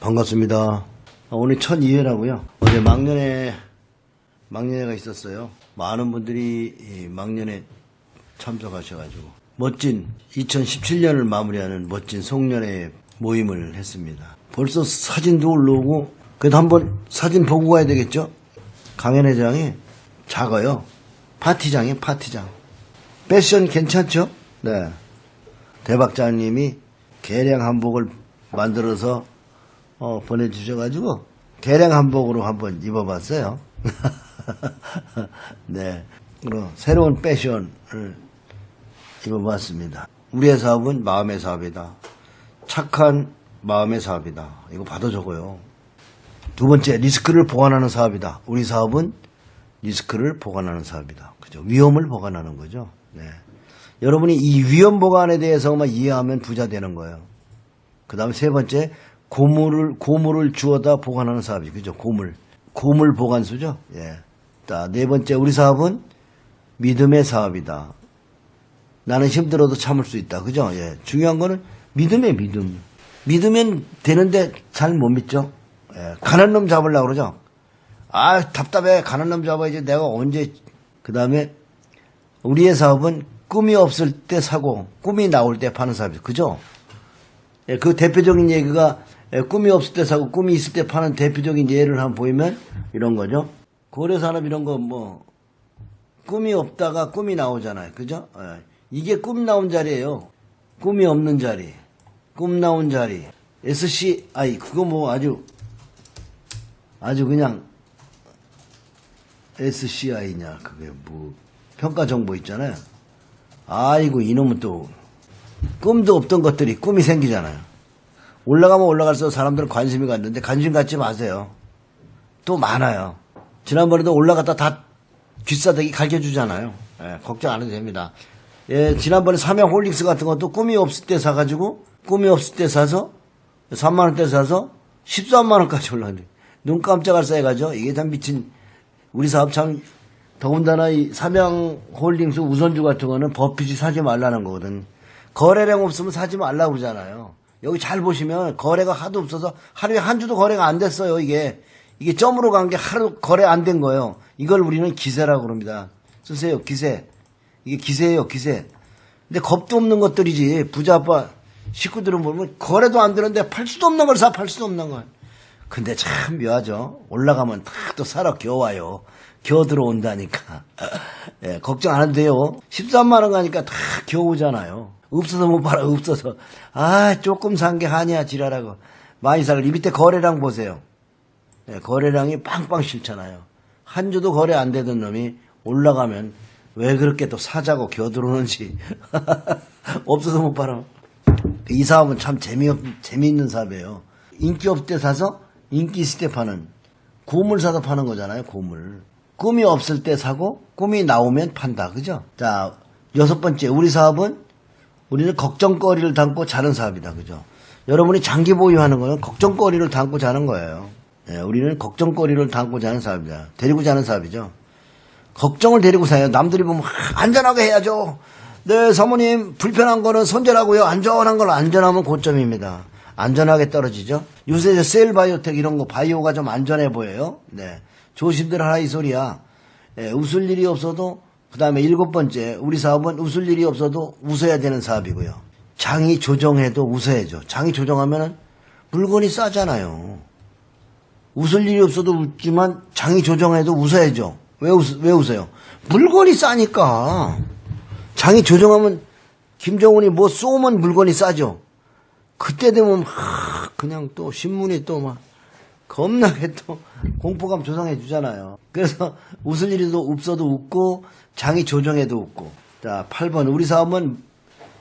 반갑습니다. 아, 오늘 첫 2회라고요. 어제 막년회, 막년회가 있었어요. 많은 분들이 이 막년회 참석하셔가지고 멋진 2017년을 마무리하는 멋진 송년회 모임을 했습니다. 벌써 사진도 올라오고 그래도 한번 사진 보고 가야 되겠죠? 강연회장이 작아요. 파티장이 파티장. 패션 괜찮죠? 네. 대박자님이 개량 한복을 만들어서 어, 보내주셔가지고 개량 한복으로 한번 입어봤어요. 네, 그럼 새로운 패션을 입어봤습니다. 우리의 사업은 마음의 사업이다. 착한 마음의 사업이다. 이거 받아 적어요. 두 번째, 리스크를 보관하는 사업이다. 우리 사업은 리스크를 보관하는 사업이다. 그죠? 위험을 보관하는 거죠. 네. 여러분이 이 위험 보관에 대해서만 이해하면 부자 되는 거예요. 그 다음에 세 번째, 고물을, 고물을 주워다 보관하는 사업이, 그죠? 고물. 고물 보관수죠? 예. 자, 네 번째, 우리 사업은 믿음의 사업이다. 나는 힘들어도 참을 수 있다. 그죠? 예. 중요한 거는 믿음의 믿음. 믿으면 되는데 잘 못 믿죠? 예. 가난 놈 잡으려고 그러죠? 아, 답답해. 가난 놈 잡아야지. 내가 언제. 그 다음에 우리의 사업은 꿈이 없을 때 사고, 꿈이 나올 때 파는 사업이죠. 그죠? 예, 그 대표적인 얘기가 예, 꿈이 없을 때 사고 꿈이 있을 때 파는 대표적인 예를 한번 보이면 이런 거죠. 고려산업 이런 거 뭐 꿈이 없다가 꿈이 나오잖아요. 그죠? 예, 이게 꿈 나온 자리예요. 꿈이 없는 자리. 꿈 나온 자리. SCI 그거 뭐 아주 아주 그냥 SCI냐 그게 뭐 평가 정보 있잖아요. 아이고 이놈은 또 꿈도 없던 것들이 꿈이 생기잖아요. 올라가면 올라갈수록 사람들은 관심이 갔는데 관심 갖지 마세요. 또 많아요. 지난번에도 올라갔다 다 뒷사대기 가르쳐주잖아요. 예, 걱정 안 해도 됩니다. 예, 지난번에 삼양 홀릭스 같은 것도 꿈이 없을 때 사가지고 꿈이 없을 때 사서 3만원 대 사서 13만원까지 올랐는데 눈 깜짝할 사이 가죠. 이게 참 미친 우리 사업 참 더군다나 이 삼양 홀딩스 우선주 같은 거는 버핏이 사지 말라는 거거든. 거래량 없으면 사지 말라고 그러잖아요. 여기 잘 보시면 거래가 하도 없어서 하루에 한 주도 거래가 안 됐어요, 이게. 이게 점으로 간 게 하루 거래 안 된 거예요. 이걸 우리는 기세라고 그럽니다. 쓰세요, 기세. 이게 기세예요, 기세. 근데 겁도 없는 것들이지. 부자 아빠 식구들은 보면 거래도 안 되는데 팔 수도 없는 걸 사, 팔 수도 없는 걸. 근데 참 묘하죠. 올라가면 탁또 살아 겨와요. 겨 들어온다니까. 예, 걱정 안 해도 돼요. 13만원 가니까 다 겨우잖아요. 없어서 못 팔아, 없어서. 아, 조금 산 게 하냐, 지랄하고. 많이 살이 밑에 거래량 보세요. 예, 거래량이 빵빵 싫잖아요. 한 주도 거래 안 되던 놈이 올라가면 왜 그렇게 또 사자고 겨 들어오는지. 없어서 못 팔아. 이 사업은 참 재미없, 재미있는 사업이에요. 인기 없을 때 사서 인기 있을 때 파는 고물 사서 파는 거잖아요, 고물. 꿈이 없을 때 사고 꿈이 나오면 판다. 그죠? 자, 여섯 번째. 우리 사업은 우리는 걱정거리를 담고 자는 사업이다. 그죠? 여러분이 장기 보유하는 거는 걱정거리를 담고 자는 거예요. 예, 우리는 걱정거리를 담고 자는 사업이다. 데리고 자는 사업이죠. 걱정을 데리고 사요. 남들이 보면 하, 안전하게 해야죠. 네, 사모님 불편한 거는 손절하고요. 안전한 걸 안전하면 고점입니다. 안전하게 떨어지죠. 요새 저 셀바이오텍 이런 거 바이오가 좀 안전해 보여요. 네, 조심들 하라 이 소리야. 예, 웃을 일이 없어도 그 다음에 일곱 번째 우리 사업은 웃을 일이 없어도 웃어야 되는 사업이고요. 장이 조정해도 웃어야죠. 장이 조정하면은 물건이 싸잖아요. 웃을 일이 없어도 웃지만 장이 조정해도 웃어야죠. 왜, 웃, 왜 웃어요? 물건이 싸니까. 장이 조정하면 김정은이 뭐 쏘면 물건이 싸죠. 그때 되면 하, 그냥 또 신문이 또 막 겁나게 또 공포감 조성해 주잖아요. 그래서 웃을 일도 없어도 웃고 장이 조정해도 웃고. 자, 8번 우리 사업은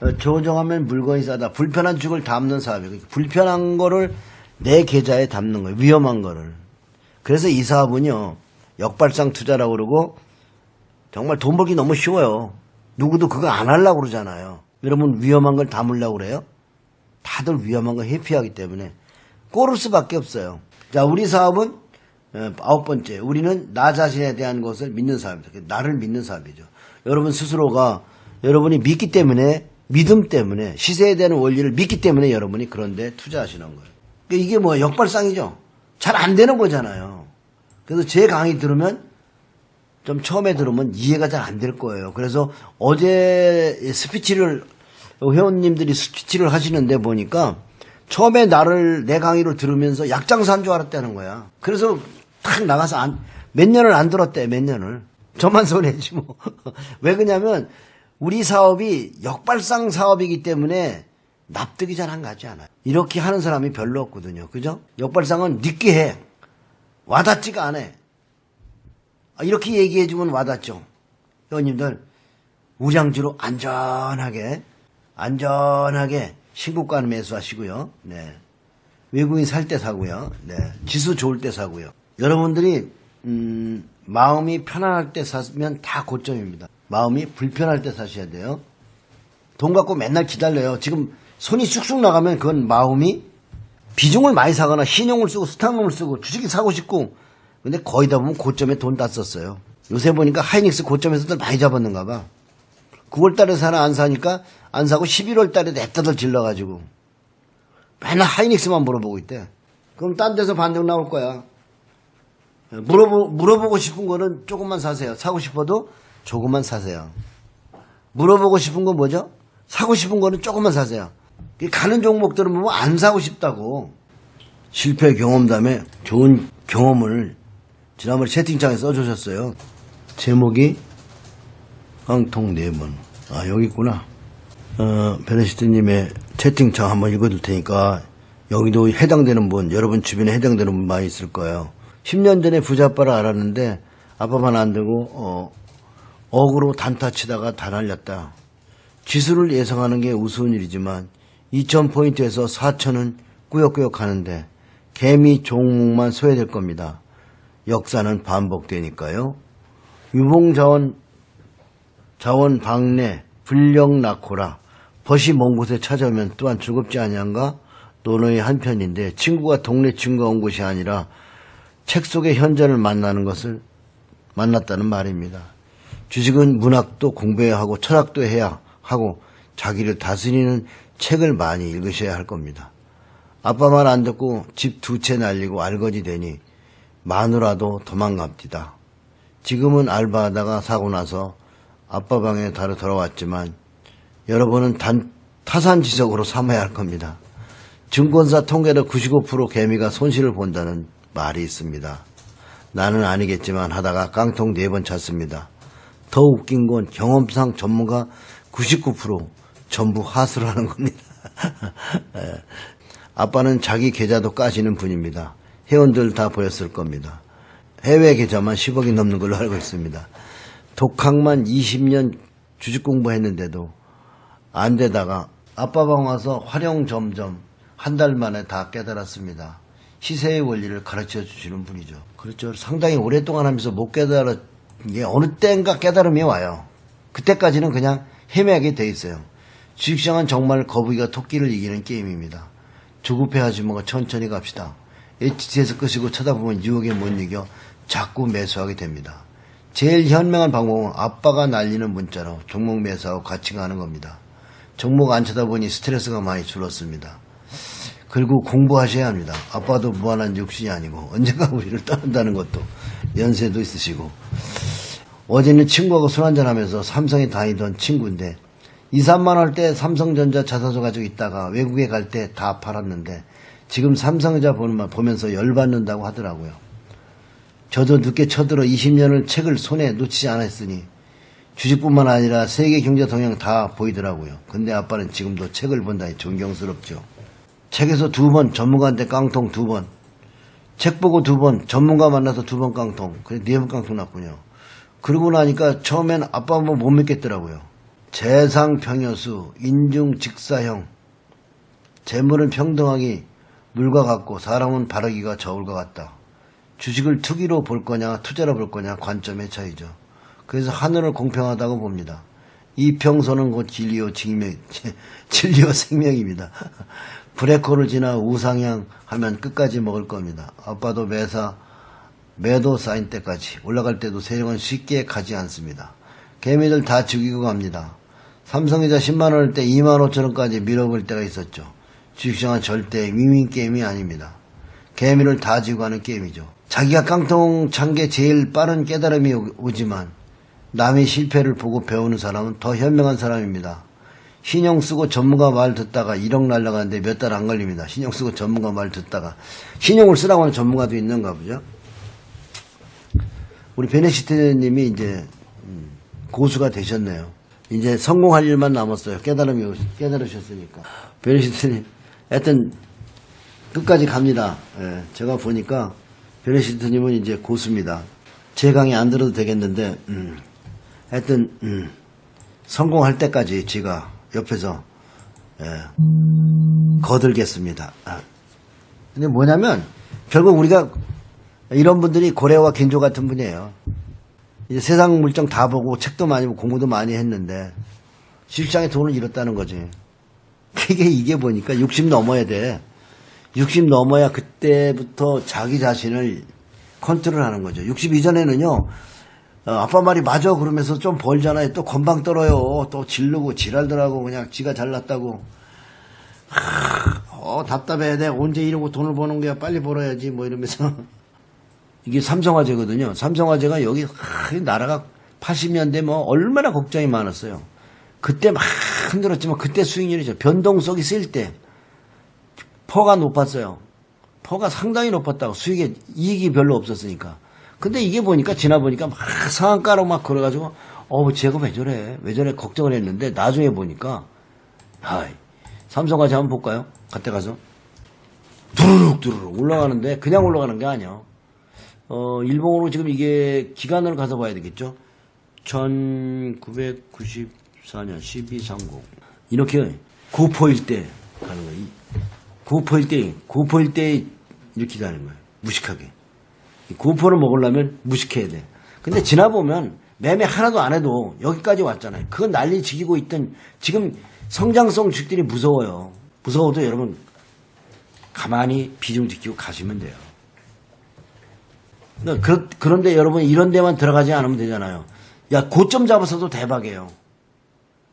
어, 조정하면 물건이 싸다. 불편한 죽을 담는 사업이에요. 불편한 거를 내 계좌에 담는 거예요. 위험한 거를. 그래서 이 사업은요. 역발상 투자라고 그러고 정말 돈 벌기 너무 쉬워요. 누구도 그거 안 하려고 그러잖아요. 여러분 위험한 걸 담으려고 그래요? 다들 위험한 거 회피하기 때문에 꼬를 수밖에 없어요. 자, 우리 사업은 어, 아홉 번째, 우리는 나 자신에 대한 것을 믿는 사업이죠. 나를 믿는 사업이죠. 여러분 스스로가 여러분이 믿기 때문에 믿음 때문에 시세에 대한 원리를 믿기 때문에 여러분이 그런데 투자하시는 거예요. 그러니까 이게 뭐 역발상이죠. 잘 안 되는 거잖아요. 그래서 제 강의 들으면 좀 처음에 들으면 이해가 잘 안 될 거예요. 그래서 어제 스피치를 회원님들이 스피치를 하시는데 보니까 처음에 나를 내 강의를 들으면서 약장사인 줄 알았다는 거야. 그래서 탁 나가서 안, 몇 년을 안 들었대, 몇 년을. 저만 손해지 뭐. 왜 그러냐면 우리 사업이 역발상 사업이기 때문에 납득이 잘 안 가지 않아요. 이렇게 하는 사람이 별로 없거든요. 그죠? 역발상은 늦게 해. 와닿지가 않아. 아, 이렇게 얘기해주면 와닿죠. 회원님들, 우량주로 안전하게, 안전하게 신고가는 매수하시고요. 네. 외국인 살 때 사고요. 네. 지수 좋을 때 사고요. 여러분들이, 음, 마음이 편안할 때 사면 다 고점입니다. 마음이 불편할 때 사셔야 돼요. 돈 갖고 맨날 기다려요. 지금 손이 쑥쑥 나가면 그건 마음이 비중을 많이 사거나 신용을 쓰고 스타금을 쓰고 주식이 사고 싶고 근데 거의 다 보면 고점에 돈 다 썼어요. 요새 보니까 하이닉스 고점에서들 많이 잡았는가 봐. 9월 달에 사나 안 사니까 안 사고 11월 달에 냅다들 질러가지고 맨날 하이닉스만 물어보고 있대. 그럼 딴 데서 반등 나올 거야. 물어보, 물어보고 싶은 거는 조금만 사세요. 사고 싶어도 조금만 사세요. 물어보고 싶은 건 뭐죠? 사고 싶은 거는 조금만 사세요. 가는 종목들은 보면 안 사고 싶다고. 실패 경험담에 좋은 경험을 지난번에 채팅창에 써주셨어요. 제목이 깡통 네 번. 아, 여기 있구나. 어, 베네시트님의 채팅창 한번 읽어줄 테니까 여기도 해당되는 분, 여러분 주변에 해당되는 분 많이 있을 거예요. 10년 전에 부자 아빠를 알았는데 아빠만 안 되고, 어, 억으로 단타 치다가 다 날렸다. 지수를 예상하는 게 우스운 일이지만 2,000포인트에서 4,000은 꾸역꾸역 가는데 개미 종목만 소외될 겁니다. 역사는 반복되니까요. 유봉자원 자원 방내 불령 낳고라 벗이 먼 곳에 찾아오면 또한 즐겁지 아니한가 논어의 한편인데 친구가 동네 친구가 온 것이 아니라 책 속의 현전을 만나는 것을 만났다는 말입니다. 주식은 문학도 공부해야 하고 철학도 해야 하고 자기를 다스리는 책을 많이 읽으셔야 할 겁니다. 아빠 말 안 듣고 집 두 채 날리고 알거지 되니 마누라도 도망갑디다. 지금은 알바하다가 사고 나서 아빠 방에 다로 돌아왔지만 여러분은 단 타산지석으로 삼아야 할 겁니다. 증권사 통계로 95% 개미가 손실을 본다는 말이 있습니다. 나는 아니겠지만 하다가 깡통 네 번 찼습니다. 더 웃긴 건 경험상 전문가 99% 전부 하수를 하는 겁니다. 예. 아빠는 자기 계좌도 까시는 분입니다. 회원들 다 보였을 겁니다. 해외 계좌만 10억이 넘는 걸로 알고 있습니다. 독학만 20년 주식 공부했는데도 안 되다가 아빠 방 와서 활용 점점 한 달 만에 다 깨달았습니다. 시세의 원리를 가르쳐 주시는 분이죠. 그렇죠. 상당히 오랫동안 하면서 못 깨달은 게 어느 때인가 깨달음이 와요. 그때까지는 그냥 헤매게 돼 있어요. 주식시장은 정말 거북이가 토끼를 이기는 게임입니다. 조급해하지 말고 천천히 갑시다. HT에서 끄시고 쳐다보면 유혹에 못 이겨 자꾸 매수하게 됩니다. 제일 현명한 방법은 아빠가 날리는 문자로 종목 매수하고 같이 가는 겁니다. 종목 안 쳐다보니 스트레스가 많이 줄었습니다. 그리고 공부하셔야 합니다. 아빠도 무한한 육신이 아니고 언젠가 우리를 떠난다는 것도 연세도 있으시고 어제는 친구하고 술 한잔하면서 삼성에 다니던 친구인데 2, 3만 원할때 삼성전자 자사주 가지고 있다가 외국에 갈 때 다 팔았는데 지금 삼성전자 보면서 열받는다고 하더라고요. 저도 늦게 쳐들어 20년을 책을 손에 놓치지 않았으니 주식뿐만 아니라 세계 경제 동향 다 보이더라고요. 근데 아빠는 지금도 책을 본다니 존경스럽죠. 책에서 두 번 전문가한테 깡통 두 번. 책 보고 두 번, 전문가 만나서 두 번 깡통. 그래 네 번 깡통 났군요. 그러고 나니까 처음엔 아빠 한번 못 믿겠더라고요. 재상평여수, 인중직사형. 재물은 평등하기 물과 같고 사람은 바르기가 저울과 같다. 주식을 투기로 볼 거냐 투자로 볼 거냐 관점의 차이죠. 그래서 하늘을 공평하다고 봅니다. 이평선은 곧 진리요 생명, 진리요 생명입니다. 브레코를 지나 우상향 하면 끝까지 먹을 겁니다. 아빠도 매사, 매도 쌓인 때까지 올라갈 때도 세력은 쉽게 가지 않습니다. 개미들 다 죽이고 갑니다. 삼성이자 10만원일 때 2만 5천원까지 밀어볼 때가 있었죠. 주식시장은 절대 윈윈 게임이 아닙니다. 개미를 다 지고 가는 게임이죠. 자기가 깡통 찬 게 제일 빠른 깨달음이 오- 오지만 남의 실패를 보고 배우는 사람은 더 현명한 사람입니다. 신용 쓰고 전문가 말 듣다가 1억 날라가는데 몇 달 안 걸립니다. 신용 쓰고 전문가 말 듣다가 신용을 쓰라고 하는 전문가도 있는가 보죠. 우리 베네시트님이 이제 음, 고수가 되셨네요. 이제 성공할 일만 남았어요. 깨달음이 오- 깨달으셨으니까. 베네시트님, 하여튼 끝까지 갑니다. 예, 제가 보니까 베네시트님은 이제 고수입니다. 제 강의 안 들어도 되겠는데, 음, 하여튼 음, 성공할 때까지 제가 옆에서 예, 거들겠습니다. 아. 근데 뭐냐면 결국 우리가 이런 분들이 고래와 긴조 같은 분이에요. 이제 세상 물정 다 보고 책도 많이 보고 공부도 많이 했는데 주식장에 돈을 잃었다는 거지. 이게 이게 보니까 60 넘어야 돼. 60 넘어야 그때부터 자기 자신을 컨트롤하는 거죠. 60 이전에는요. 어, 아빠 말이 맞아 그러면서 좀 벌잖아요. 또 건방 떨어요. 또 질르고 지랄들하고 그냥 지가 잘났다고. 하, 어 답답해. 내가 언제 이러고 돈을 버는 거야. 빨리 벌어야지. 뭐 이러면서. 이게 삼성화재거든요. 삼성화재가 여기 하, 이 나라가 80년대 뭐 얼마나 걱정이 많았어요. 그때 막 힘들었지만 그때 수익률이죠. 변동성이 쓸 때 퍼가 높았어요. 퍼가 상당히 높았다고 수익에 이익이 별로 없었으니까. 근데 이게 보니까 지나 보니까 막 상한가로 막 걸어가지고 어 제가 왜 저래 왜 저래 걱정을 했는데 나중에 보니까 아이 삼성화재 한번 볼까요? 갔다 가서 두루룩 두루룩 올라가는데 그냥 올라가는 게 아니야. 어, 일본으로 지금 이게 기간으로 가서 봐야 되겠죠? 1994년 1230. 이렇게 고포일 때 가는. 이 고포일 때, 고포일 때 이렇게 가는 거예요. 무식하게. 이 고포를 먹으려면 무식해야 돼. 근데 지나보면 매매 하나도 안 해도 여기까지 왔잖아요. 그건 난리 지기고 있던 지금 성장성 주식들이 무서워요. 무서워도 여러분 가만히 비중 지키고 가시면 돼요. 그, 그런데 여러분 이런 데만 들어가지 않으면 되잖아요. 야, 고점 잡아서도 대박이에요.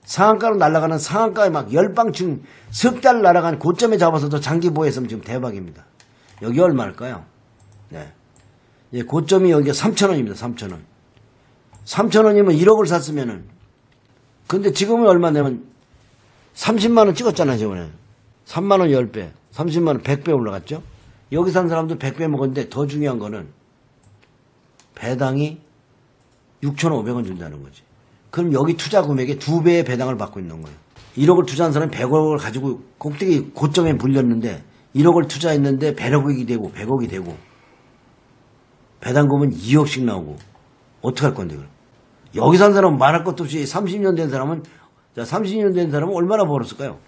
상한가로 날아가는 상한가에 막 열방층 석달 날아가는 고점에 잡아서도 장기 보유했으면 지금 대박입니다. 여기 얼마일까요? 네. 예, 고점이 여기가 3천원입니다. 3천원. 3천원이면 1억을 샀으면은 근데 지금은 얼마냐면 30만원 찍었잖아요. 저번에. 3만원 10배. 30만원 100배 올라갔죠? 여기 산 사람도 100배 먹었는데 더 중요한 거는 배당이 6,500원 준다는 거지. 그럼 여기 투자 금액의 두 배의 배당을 받고 있는 거예요. 1억을 투자한 사람이 100억을 가지고 꼭대기 고점에 물렸는데 1억을 투자했는데 100억이 되고 100억이 되고 배당금은 2억씩 나오고 어떡할 건데 그럼? 여기 산 사람은 말할 것도 없이 30년 된 사람은 자 30년 된 사람은 얼마나 벌었을까요?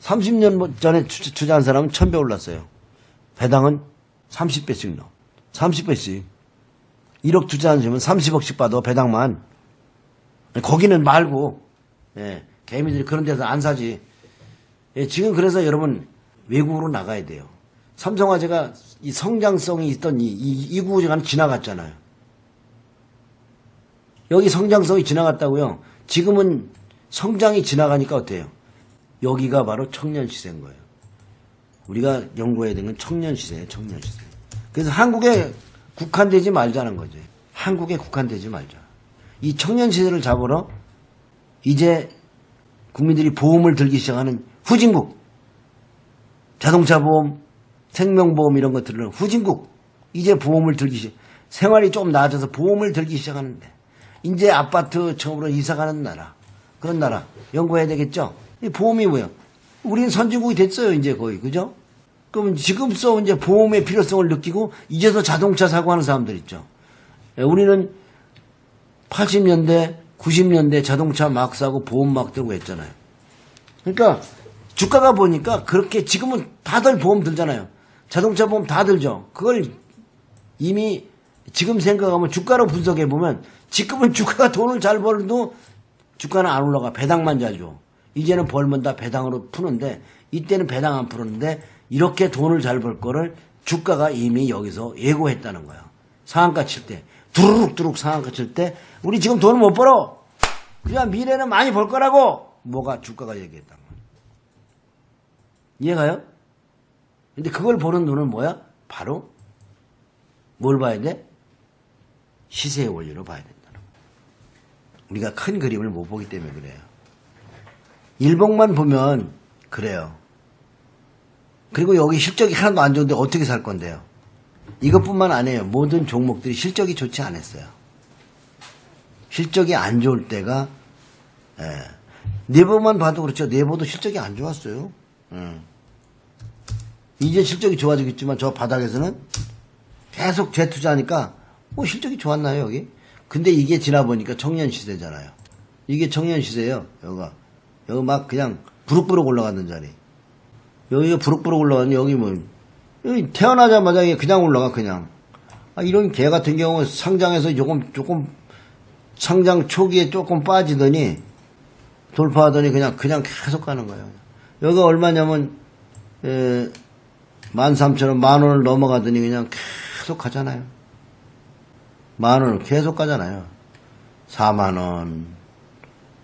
30년 전에 투자, 투자한 사람은 1000배 올랐어요. 배당은 30배씩 나와. 30배씩. 1억 투자하면 30억씩 받아 배당만 거기는 말고 예, 개미들이 그런 데서 안 사지 예, 지금 그래서 여러분 외국으로 나가야 돼요 삼성화재가 이 성장성이 있던 이, 이, 이 구조가 지나갔잖아요. 여기 성장성이 지나갔다고요? 지금은 성장이 지나가니까 어때요? 여기가 바로 청년 시세인 거예요. 우리가 연구해야 되는 건 청년 시세예요 청년 시세. 그래서 한국에 국한되지 말자는 거지. 한국에 국한되지 말자. 이 청년 시대를 잡으러 이제 국민들이 보험을 들기 시작하는 후진국, 자동차 보험, 생명보험 이런 것들은 후진국, 이제 보험을 들기 시작, 생활이 좀 나아져서 보험을 들기 시작하는데, 이제 아파트 처음으로 이사가는 나라, 그런 나라, 연구해야 되겠죠? 이 보험이 뭐야? 우리는 선진국이 됐어요, 이제 거의, 그죠? 그럼 지금서 이제 보험의 필요성을 느끼고 이제서 자동차 사고하는 사람들 있죠. 예, 우리는 80년대, 90년대 자동차 막 사고 보험 막 들고 했잖아요. 그러니까 주가가 보니까 그렇게 지금은 다들 보험 들잖아요. 자동차 보험 다 들죠. 그걸 이미 지금 생각하면 주가로 분석해 보면 지금은 주가가 돈을 잘 벌어도 주가는 안 올라가 배당만 잘 줘. 이제는 벌면 다 배당으로 푸는데 이때는 배당 안 풀었는데 이렇게 돈을 잘 벌 거를 주가가 이미 여기서 예고했다는 거야. 상한가 칠 때. 두루룩두룩 상한가 칠 때 우리 지금 돈을 못 벌어. 그냥 미래는 많이 벌 거라고 뭐가 주가가 얘기했단 말이야. 이해가요? 근데 그걸 보는 눈은 뭐야? 바로 뭘 봐야 돼? 시세의 원리로 봐야 된다는 거야. 우리가 큰 그림을 못 보기 때문에 그래요. 일봉만 보면 그래요. 그리고 여기 실적이 하나도 안 좋은데 어떻게 살 건데요? 이것뿐만 아니에요. 모든 종목들이 실적이 좋지 않았어요. 실적이 안 좋을 때가 예. 네버만 봐도 그렇죠. 네버도 실적이 안 좋았어요. 예. 이제 실적이 좋아지겠지만 저 바닥에서는 계속 재투자하니까 뭐 실적이 좋았나요 여기? 근데 이게 지나 보니까 청년 시대잖아요. 이게 청년 시대예요. 여기가 여기 막 그냥 부룩부룩 올라가는 자리. 여기가 부룩부룩 올라가는 여기 뭐 여기 태어나자마자 그냥 올라가 그냥. 아, 이런 개 같은 경우 상장해서 조금 조금 상장 초기에 조금 빠지더니 돌파하더니 그냥 그냥 계속 가는 거예요. 여기가 얼마냐면 에, 13,000원, 만 원을 넘어가더니 그냥 계속 가잖아요. 만 원을 계속 가잖아요. 4만 원.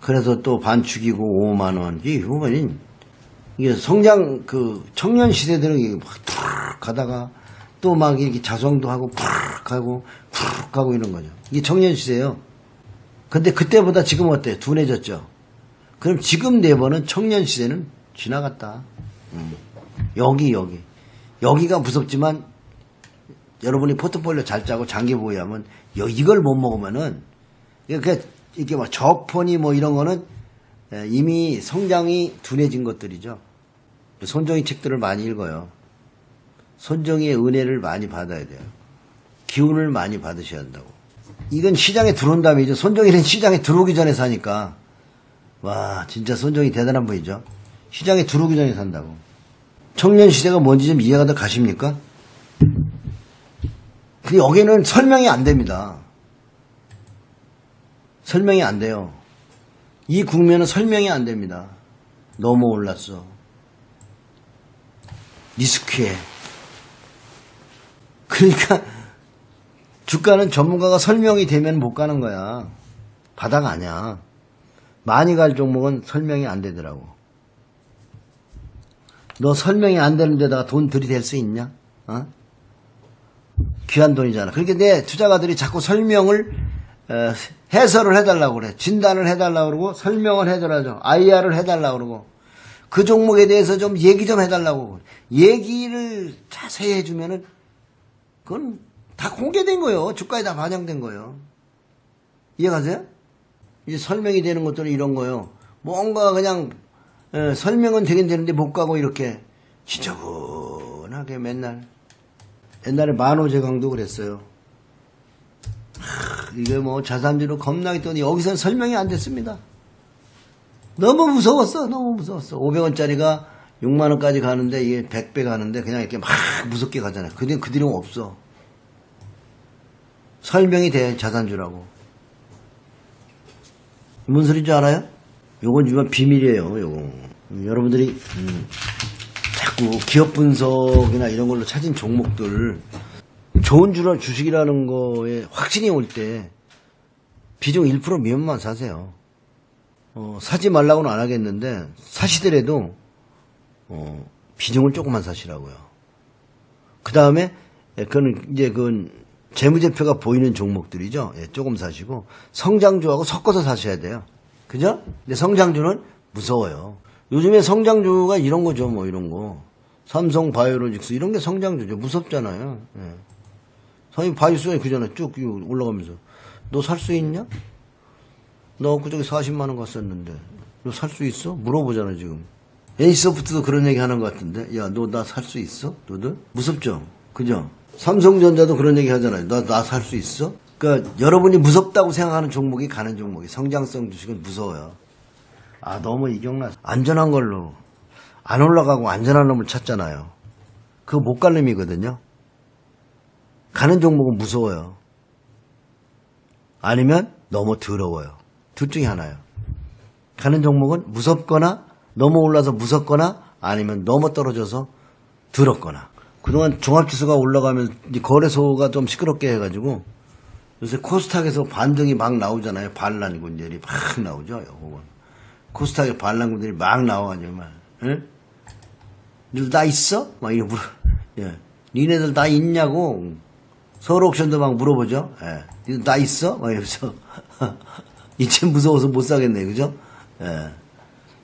그래서 또 반축이고 5만 원. 이게 보면은 이게 성장 그 청년 시대들은 막툭 가다가 또 막 이렇게 자성도 하고 푹 가고 푹 가고 이런 거죠. 이게 청년 시대예요. 근데 그때보다 지금 어때? 둔해졌죠. 그럼 지금 네번은 청년 시대는 지나갔다. 음. 여기 여기 여기가 무섭지만 여러분이 포트폴리오 잘 짜고 장기 보유하면 여- 이걸 못 먹으면은 이렇게 이게 막 저폰이 뭐 이런 거는 에, 이미 성장이 둔해진 것들이죠. 손정희 책들을 많이 읽어요. 손정희의 은혜를 많이 받아야 돼요. 기운을 많이 받으셔야 한다고. 이건 시장에 들어온 다음이죠. 손정희는 시장에 들어오기 전에 사니까 와 진짜 손정희 대단한 분이죠. 시장에 들어오기 전에 산다고. 청년 시대가 뭔지 좀 이해가 더 가십니까? 근데 여기는 설명이 안 됩니다. 설명이 안 돼요. 이 국면은 설명이 안 됩니다. 너무 올랐어. 리스크해. 그러니까 주가는 전문가가 설명이 되면 못 가는 거야. 바닥 아니야. 많이 갈 종목은 설명이 안 되더라고. 너 설명이 안 되는 데다가 돈 들이댈 수 있냐? 어? 귀한 돈이잖아. 그러니까 내 투자가들이 자꾸 설명을 어, 해설을 해달라고 그래. 진단을 해달라고 그러고 설명을 해달라고 IR을 해달라고 그러고 그 종목에 대해서 좀 얘기 좀 해달라고 얘기를 자세히 해주면은 그건 다 공개된 거예요. 주가에 다 반영된 거예요. 이해가세요? 이제 설명이 되는 것들은 이런 거예요. 뭔가 그냥 에, 설명은 되긴 되는데 못 가고 이렇게 지저분하게 맨날 옛날에 만호제강도 그랬어요. 하, 이게 뭐 자산주로 겁나게 떠니 여기서는 설명이 안 됐습니다. 너무 무서웠어. 너무 무서웠어. 500원짜리가 6만원까지 가는데 이게 100배 가는데 그냥 이렇게 막 무섭게 가잖아요. 그들은 그들은 없어. 설명이 돼 자산주라고. 뭔 소리인 줄 알아요? 요건 이건 비밀이에요. 요거 여러분들이 음, 자꾸 기업 분석이나 이런 걸로 찾은 종목들 좋은 주라 주식이라는 거에 확신이 올 때 비중 1% 미만만 사세요. 어, 사지 말라고는 안 하겠는데 사시더라도 어, 비중을 조금만 사시라고요. 그 다음에 그건 이제 그 재무제표가 보이는 종목들이죠. 예, 조금 사시고 성장주하고 섞어서 사셔야 돼요. 그죠? 근데 성장주는 무서워요. 요즘에 성장주가 이런 거죠, 뭐 이런 거. 삼성 바이오로직스 이런 게 성장주죠. 무섭잖아요. 예. 성이 바이오스가 그잖아. 쭉 올라가면서 너 살 수 있냐? 너 그저께 40만 원 갔었는데 너 살 수 있어? 물어보잖아 지금. N소프트도 그런 얘기 하는 것 같은데 야 너 나 살 수 있어? 너들? 무섭죠? 그죠? 삼성전자도 그런 얘기 하잖아요. 나 나 살 수 있어? 그러니까 여러분이 무섭다고 생각하는 종목이 가는 종목이 성장성 주식은 무서워요. 아 너무 이경락 안전한 걸로 안 올라가고 안전한 놈을 찾잖아요. 그거 못 갈림이거든요. 가는 종목은 무서워요. 아니면 너무 더러워요. 둘 중에 하나요. 가는 종목은 무섭거나 너무 올라서 무섭거나 아니면 너무 떨어져서 더럽거나. 그동안 종합지수가 올라가면 거래소가 좀 시끄럽게 해가지고 요새 코스닥에서 반등이 막 나오잖아요. 반란군들이 막 나오죠. 요건. 코스닥에 반란군들이 막 나와가지고 막, 응? 너나 있어? 막 이러 물어. 예. 니네들 다 있냐고 서울 옥션도 막 물어보죠. 예. 니들 다 있어? 막 이러면서 이제 무서워서 못 사겠네, 그죠? 예.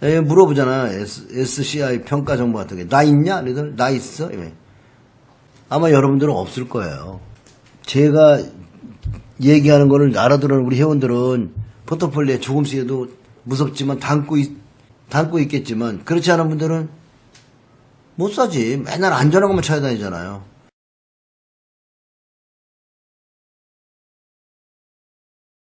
예, 물어보잖아. S, SCI 평가 정보 같은 게. 나 있냐? 너희들? 나 있어? 예. 아마 여러분들은 없을 거예요. 제가 얘기하는 거를 알아들은 우리 회원들은 포트폴리오에 조금씩이라도 무섭지만 담고, 있, 담고 있겠지만 그렇지 않은 분들은 못 사지. 맨날 안전한 것만 찾아다니잖아요.